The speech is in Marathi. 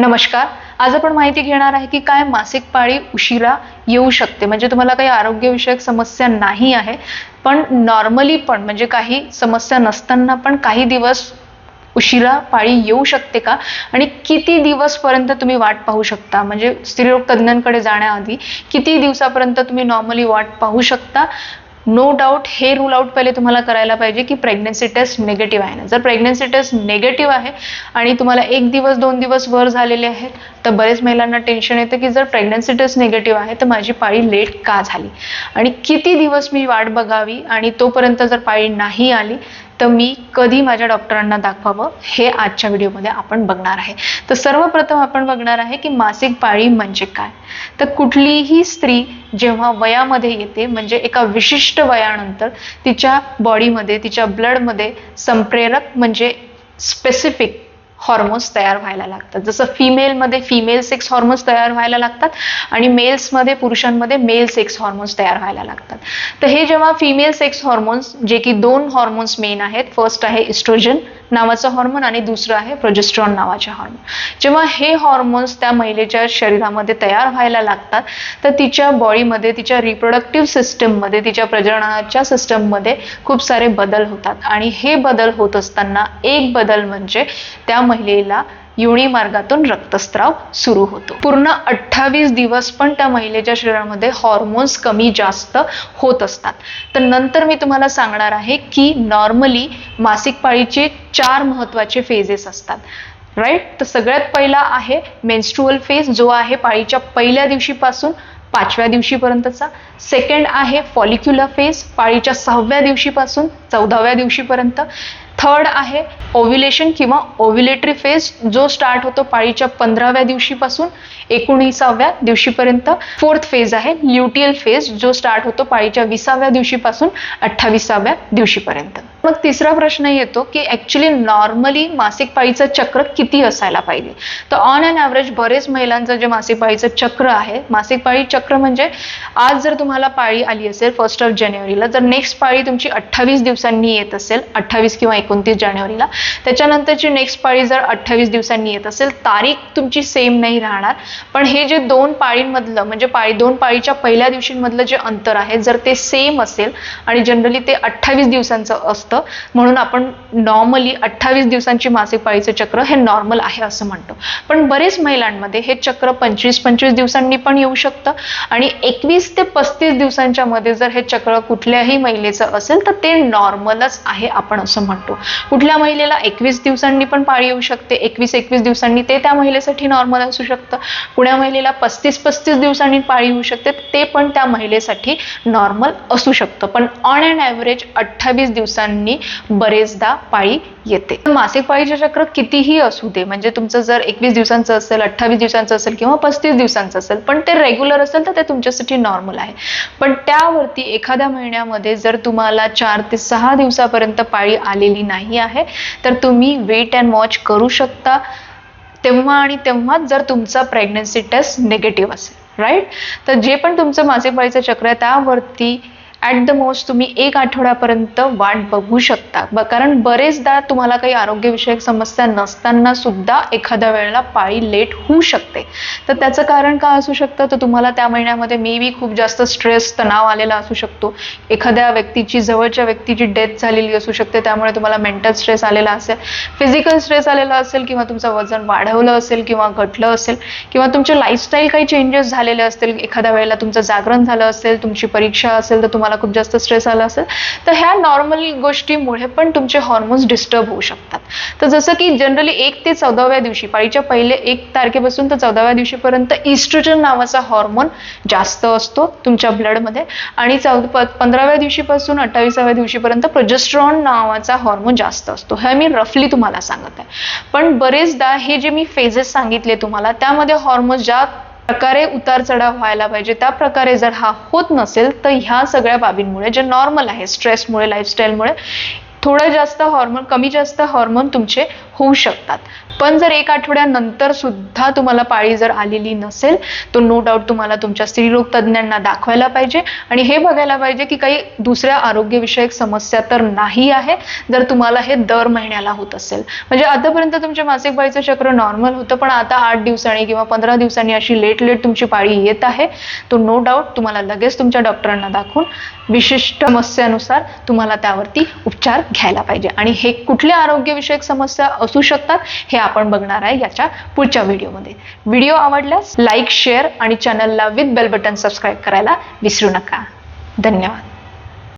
नमस्कार. आज आपण माहिती घेणार आहे की काय मासिक पाळी उशिरा येऊ शकते. म्हणजे तुम्हाला काही आरोग्यविषयक समस्या नाही आहे पण नॉर्मली पण म्हणजे काही समस्या नसताना पण काही दिवस उशिरा पाळी येऊ शकते का? आणि किती दिवसपर्यंत तुम्ही वाट पाहू शकता? म्हणजे स्त्रीरोग तज्ज्ञांकडे जाण्याआधी किती दिवसापर्यंत तुम्ही नॉर्मली वाट पाहू शकता? नो डाऊट हे रूल आउट पहिले तुम्हाला करायला पाहिजे की प्रेग्नन्सी टेस्ट निगेटिव्ह आहे ना. जर प्रेग्नन्सी टेस्ट निगेटिव्ह आहे आणि तुम्हाला एक दिवस दोन दिवस वर झालेले आहेत तर बरेच महिलांना टेन्शन येतं की जर प्रेग्नन्सी टेस्ट निगेटिव्ह आहे तर माझी पाळी लेट का झाली? आणि किती दिवस मी वाट बघावी आणि तोपर्यंत जर पाळी नाही आली तर मी कधी माझ्या डॉक्टरांना दाखवावं हे आजच्या व्हिडिओमध्ये आपण बघणार आहे. तर सर्वप्रथम आपण बघणार आहे की मासिक पाळी म्हणजे काय? तर कुठलीही स्त्री जेव्हा वयामध्ये येते म्हणजे एका विशिष्ट वयानंतर तिच्या बॉडीमध्ये तिच्या ब्लडमध्ये संप्रेरक म्हणजे स्पेसिफिक हॉर्मोन्स तयार व्हायला लागतात. जसं फिमेलमध्ये फिमेल सेक्स हॉर्मोन्स तयार व्हायला लागतात आणि मेल्समध्ये पुरुषांमध्ये मेल सेक्स हॉर्मोन्स तयार व्हायला लागतात. तर हे जेव्हा फिमेल सेक्स हॉर्मोन्स जे की दोन हॉर्मोन्स मेन आहेत फर्स्ट आहे इस्ट्रोजन नावाचं हॉर्मोन आणि दुसरं आहे प्रोजेस्ट्रॉन नावाचे हॉर्मोन जेव्हा हे हॉर्मोन्स त्या महिलेच्या शरीरामध्ये तयार व्हायला लागतात तर तिच्या बॉडीमध्ये तिच्या रिप्रोडक्टिव्ह सिस्टममध्ये तिच्या प्रजननाच्या सिस्टममध्ये खूप सारे बदल होतात. आणि हे बदल होत असताना एक बदल म्हणजे त्या महिलेला योनी मार्गातून रक्तस्राव सुरू होतो. पूर्ण अठ्ठावीस दिवस पण त्या महिलेच्या शरीरामध्ये हॉर्मोन्स कमी जास्त होत असतात. तर नंतर मी तुम्हाला सांगणार आहे की नॉर्मली मासिक पाळीचे चार महत्त्वाचे फेजेस असतात. राईट तर सगळ्यात पहिला आहे मेन्स्ट्रुअल फेज जो आहे पाळीच्या पहिल्या दिवशीपासून पाचव्या दिवशीपर्यंतचा. सेकंड आहे फॉलिक्युलर फेज पाळीच्या सहाव्या दिवशीपासून चौदाव्या दिवशीपर्यंत. थर्ड आहे ओव्युलेशन किंवा ओव्युलेटरी फेज जो स्टार्ट होतो पाळीच्या पंधराव्या दिवशीपासून एकोणीसाव्या दिवशीपर्यंत. फोर्थ फेज आहे ल्युटियल फेज जो स्टार्ट होतो पाळीच्या विसाव्या दिवशीपासून अठ्ठावीसाव्या दिवशीपर्यंत. मग तिसरा प्रश्न येतो की ऍक्च्युली नॉर्मली मासिक पाळीचं चक्र किती असायला पाहिजे? तर ऑन अँड ॲव्हरेज बरेच महिलांचं जे मासिक पाळीचं चक्र आहे मासिक पाळी चक्र म्हणजे आज जर तुम्हाला पाळी आली असेल फर्स्ट ऑफ जानेवारीला जर नेक्स्ट पाळी तुमची अठ्ठावीस दिवसांनी येत असेल अठ्ठावीस किंवा एकोणतीस जानेवारीला त्याच्यानंतरची नेक्स्ट पाळी जर अठ्ठावीस दिवसांनी येत असेल तारीख तुमची सेम नाही राहणार. पण हे जे दोन पाळींमधलं म्हणजे पाळी दोन पाळीच्या पहिल्या दिवशींमधलं जे अंतर आहे जर ते सेम असेल आणि जनरली ते अठ्ठावीस दिवसांचं असतं म्हणून आपण नॉर्मली अठ्ठावीस दिवसांची मासिक पाळीचं चक्र हे नॉर्मल आहे असं म्हणतो. पण बरेच महिलांमध्ये हे चक्र पंचवीस पंचवीस दिवसांनी पण येऊ शकतं. आणि एकवीस ते पस्तीस दिवसांच्या मध्ये जर हे चक्र कुठल्याही महिलेचं असेल तर ते नॉर्मलच आहे आपण असं म्हणतो. कुठल्या महिलेला एकवीस दिवसांनी पण पाळी येऊ शकते एकवीस एकवीस दिवसांनी ते त्या महिलेसाठी नॉर्मल असू शकतं. पुण्या महिलेला पस्तीस पस्तीस दिवसांनी पाळी येऊ शकते ते पण त्या महिलेसाठी नॉर्मल असू शकतं. पण ऑन अँड ॲव्हरेज अठ्ठावीस दिवसांनी बरेचदा पाळी येते. मासिक पाळीचे चक्र कितीही असू दे म्हणजे तुमचं जर एकवीस दिवसांचं असेल अठ्ठावीस दिवसांचं असेल किंवा पस्तीस दिवसांचं असेल पण ते रेग्युलर असेल तर ते तुमच्यासाठी नॉर्मल आहे. पण त्यावरती एखाद्या महिन्यामध्ये जर तुम्हाला चार ते सहा दिवसापर्यंत पाळी आलेली नाही आहे तर तुम्ही वेट अँड वॉच करू शकता. तेव्हा आणि तेव्हाच जर तुमचा प्रेग्नन्सी टेस्ट निगेटिव्ह असेल राईट तर जे पण तुमचं मासिक पाळीचं चक्र आहे त्यावरती ॲट द मोस्ट तुम्ही एक आठवड्यापर्यंत वाट बघू शकता. ब कारण बरेचदा तुम्हाला काही आरोग्यविषयक समस्या नसताना सुद्धा एखाद्या वेळेला पाळी लेट होऊ शकते. तर त्याचं कारण का असू शकतं? तर तुम्हाला त्या महिन्यामध्ये मे बी खूप जास्त स्ट्रेस तणाव आलेला असू शकतो. एखाद्या व्यक्तीची जवळच्या व्यक्तीची डेथ झालेली असू शकते. त्यामुळे तुम्हाला मेंटल स्ट्रेस आलेला असेल फिजिकल स्ट्रेस आलेला असेल किंवा तुमचं वजन वाढवलं असेल किंवा घटलं असेल किंवा तुमचे लाईफस्टाईल काही चेंजेस झालेले असतील. एखाद्या वेळेला तुमचं जागरण झालं असेल तुमची परीक्षा असेल तर तुम्हाला खूप जास्त स्ट्रेस आला असेल तर ह्या नॉर्मल गोष्टीमुळे पण तुमचे हॉर्मोन्स डिस्टर्ब होऊ शकतात. तर जसं की जनरली एक ते चौदाव्या दिवशी पाळीच्या पहिले एक तारखेपासून तर चौदाव्या दिवशीपर्यंत इस्ट्रोजन नावाचा हॉर्मोन जास्त असतो तुमच्या ब्लडमध्ये आणि चौद प पंधराव्या दिवशीपासून अठ्ठावीसाव्या दिवशीपर्यंत प्रोजेस्ट्रॉन नावाचा हॉर्मोन जास्त असतो. हे मी रफली तुम्हाला सांगत आहे. पण बरेचदा हे जे मी फेजेस सांगितले तुम्हाला त्यामध्ये हॉर्मोन्स ज्या प्रकारे उतार चढाव व्हायला पाहिजे. त्या प्रकारे जर हा होत नसेल तर ह्या सगळ्या बाबींमुळे जे नॉर्मल आहे स्ट्रेसमुळे लाईफस्टाईलमुळे थोडं जास्त हॉर्मोन कमी जास्त हॉर्मोन तुमचे होऊ शकतात. पण जर एक आठवड्यानंतर सुद्धा तुम्हाला पाळी जर आलेली नसेल तर नो डाऊट तुम्हाला तुमच्या स्त्रीरोग तज्ज्ञांना दाखवायला पाहिजे. आणि हे बघायला पाहिजे की काही दुसऱ्या आरोग्यविषयक समस्या तर नाही आहे जर तुम्हाला हे दर महिन्याला होत असेल. म्हणजे आतापर्यंत तुमच्या मासिक पाळीचं चक्र नॉर्मल होतं पण आता आठ दिवसांनी किंवा पंधरा दिवसांनी अशी लेट लेट तुमची पाळी येत आहे. तो नो डाऊट तुम्हाला लगेच तुमच्या डॉक्टरांना दाखवून विशिष्ट समस्यानुसार तुम्हाला त्यावरती उपचार घ्यायला पाहिजे. आणि हे कुठल्या आरोग्यविषयक समस्या असू शकतात हे आपण बघणार आहे याच्या पुढच्या व्हिडिओमध्ये. व्हिडिओ आवडल्यास लाईक शेअर आणि चॅनलला विथ बेल बटन सबस्क्राईब करायला विसरू नका. धन्यवाद.